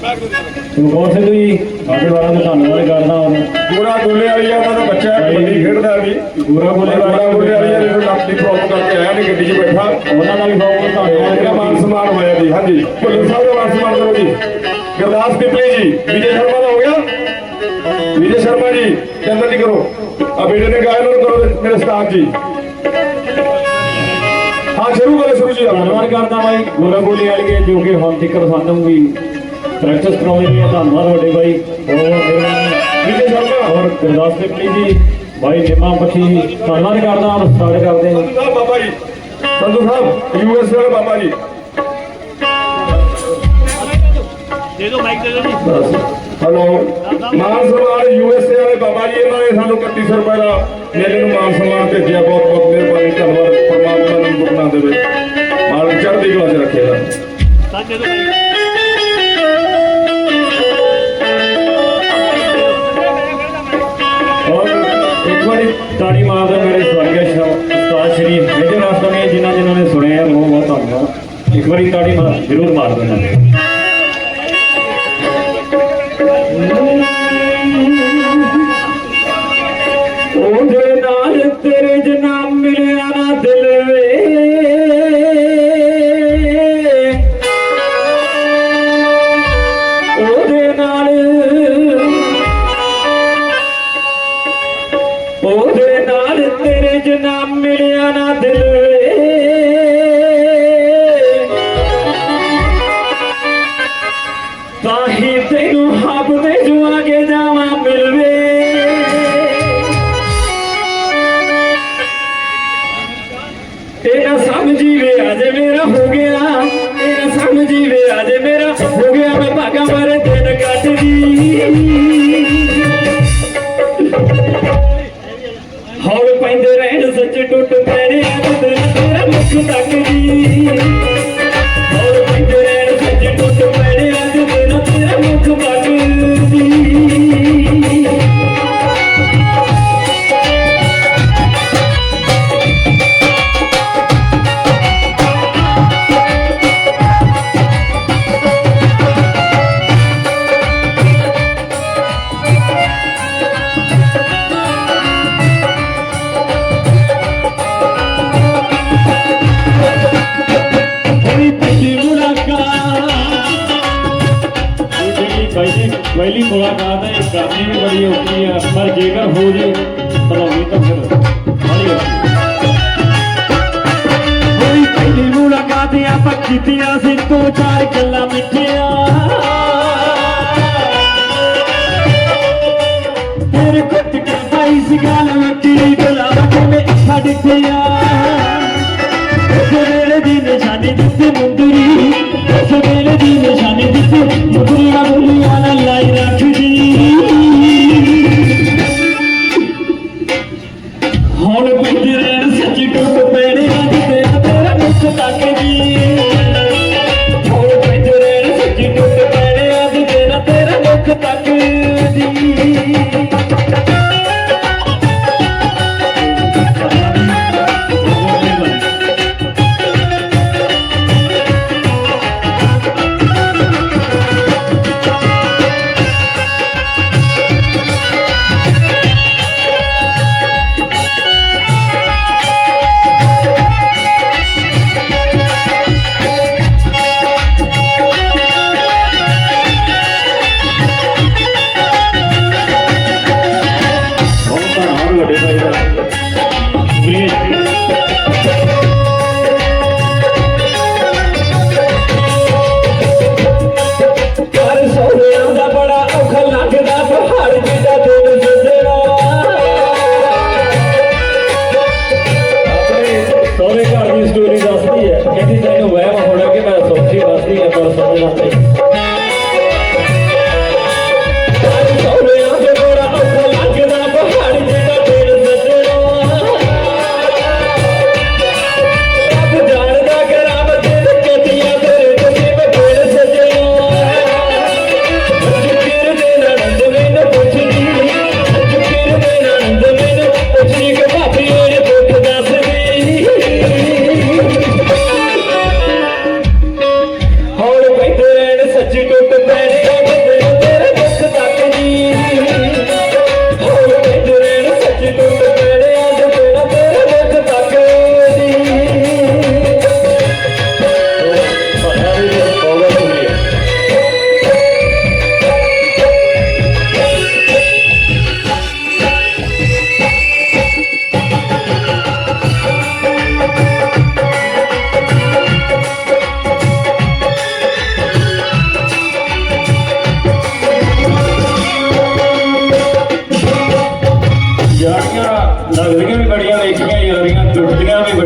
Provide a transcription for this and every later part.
ਸੁਖੌਰ ਸਿੰਘ ਜੀ ਸਾਡੇ ਵਾਲਾ ਦਾ ਧੰਨਵਾਦ ਕਰਦਾ ਹਾਂ ਗੋਰਾ ਗੋਲੇ ਵਾਲੀ ਆ ਉਹਨਾਂ ਦਾ ਬੱਚਾ ਹੈ ਕਬੱਡੀ ਖੇਡਦਾ ਵੀ। ਗੋਰਾ ਗੋਲੇ ਵਾਲਾ ਗੋਲੇ ਵਾਲੀ ਆ ਜਿਹਨੂੰ ਲੱਤ ਦੀ ਪ੍ਰੋਬਲਮ ਕਰਕੇ ਆਇਆ ਨਹੀਂ ਗੱਡੀ 'ਚ ਬੈਠਾ। ਉਹਨਾਂ ਦਾ ਵੀ ਬਹੁਤ ਧੰਨਵਾਦ। ਮਾਨ ਸਨਮਾਨ ਹੋਇਆ ਜੀ ਹਾਂਜੀ। ਭੁੱਲਰ ਸਾਹਿਬ ਦਾ ਮਾਨ ਸਨਮਾਨ ਕਰੋ ਜੀ। ਗੁਰਦਾਸ ਪਿਪਲੀ ਜੀ ਵਿਜੇ ਸ਼ਰਮਾ ਦਾ ਹੋ ਗਿਆ। ਵਿਜੇ ਸ਼ਰਮਾ ਜੀ ਚੰਦਰ ਜੀ ਕਰੋ। ਆ ਬੇਟੇ ਨੇ ਗਾਇਆ ਨੂੰ ਕਰੋ ਮੇਰੇ ਸਟਾਫ ਜੀ। ਹਾਂ ਸ਼ੁਰੂ ਕਰੋ ਸ਼ੁਰੂ ਜੀ। ਧੰਨਵਾਦ ਕਰਦਾ ਬਾਈ। ਗੋਰਾ ਗੋਲੇ ਵਾਲੇ ਜੋ ਕਿ ਹੁਣ ਤੱਕ ਸਾਨੂੰ ਵੀ ਪ੍ਰੈਕਟਿਸ ਕਰਾਉਂਦੇ ਨੇ ਧੰਨਵਾਦ ਵੱਡੇ ਬਾਈ ਔਰ ਗੁਰਦਾਸ ਸਿੰਘ ਜੀ ਭਾਈ ਨੇਮਾ ਪੱਖੀ ਧੰਨਵਾਦ ਕਰਦਾ ਹਾਂ ਸਟਾਰਟ ਕਰਦੇ ਹਾਂ। ਸਾਹਿਬ ਬਾਬਾ ਜੀ। ਸੰਧੂ ਸਾਹਿਬ ਯੂਐਸ ਵਾਲੇ ਬਾਬਾ ਜੀ। ਦੇ ਦਿਓ ਮਾਈਕ ਦੇ ਦਿਓ ਜੀ। ਹੈਲੋ। ਮਾਨ ਸਨਮਾਨ ਯੂਐਸਏ ਵਾਲੇ ਬਾਬਾ ਜੀ ਇਹਨਾਂ ਨੇ ਸਾਨੂੰ 3100 ਰੁਪਏ ਦਾ ਮੇਰੇ ਨੂੰ ਮਾਨ ਸਨਮਾਨ ਭੇਜਿਆ। ਬਹੁਤ ਬਹੁਤ ਮਿਹਰਬਾਨੀ ਧੰਨਵਾਦ। ਪਰਮਾਤਮਾ ਨੂੰ ਗੁਰਨਾ ਦੇਵੇ। ਮਾਲਕ ਚੜ੍ਹਦੀ ਕਲਾ 'ਚ ਰੱਖੇਗਾ ਤਾੜੀ ਮਾਰਦਾ ਮੇਰੇ ਸਵਰਗੀ ਸ਼ਬਦ ਉਸਤਾਦ ਸ਼੍ਰੀ ਮੇਜਰ ਨੇ, ਜਿਨ੍ਹਾਂ ਜਿਨ੍ਹਾਂ ਨੇ ਸੁਣਿਆ ਬਹੁਤ ਬਹੁਤ ਧੰਨਵਾਦ। ਇੱਕ ਵਾਰੀ ਤਾੜੀ ਮਾਰ ਜ਼ਰੂਰ ਮਾਰ ਦੇਣਾ ਸਮਝੀ ਵੇ ਅੱਜ ਮੇਰਾ ਹੋ ਗਿਆ। ਤੇਰਾ ਸਮਝੀ ਵੇ ਅੱਜ ਮੇਰਾ ਹੋ ਗਿਆ। ਮੈਂ ਭਾਗਾ ਮਰ ਦਿਨ ਕੱਟਦੀ। ਹੌਲ ਪੈਂਦੇ ਰਹਿਣ, ਸੱਚ ਟੁੱਟ ਪੈਣੇ ਤੇਰਾ ਮੁੱਖ ਤੱਕਦੀ। ਹੌਲ ਮੁਲਾਕਾਤ ਹੈ ਇਹ ਕਰਨੀ ਵੀ ਬੜੀ ਔਖੀ ਹੈ, ਪਰ ਜੇਕਰ ਹੋ ਜੇ ਬਣਾਉਣੀ ਤਾਂ ਫਿਰ ਬੜੀ ਔਖੀ ਹੋਈ ਪਹਿਲੀ ਮੁਲਾਕਾਤ ਆਪਾਂ ਕੀਤੀਆਂ ਸੀ, ਦੋ ਚਾਰ ਗੱਲਾਂ ਮਿੱਠੀਆਂ। ਤੇਰੇ ਕੁੱਟ ਕੇ ਪਾਈ ਸੀ ਗੱਲ। ਤੇਰਾ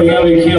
Obrigado, Henrique,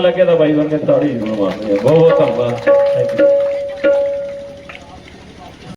ਲੱਗਿਆ ਤਾਂ ਬਾਈ ਵਰਗੇ ਤਾੜੀ ਜ਼ਰੂਰ ਮਾਰਨੀ ਬਹੁਤ ਬਹੁਤ ਧੰਨਵਾਦ। Thank you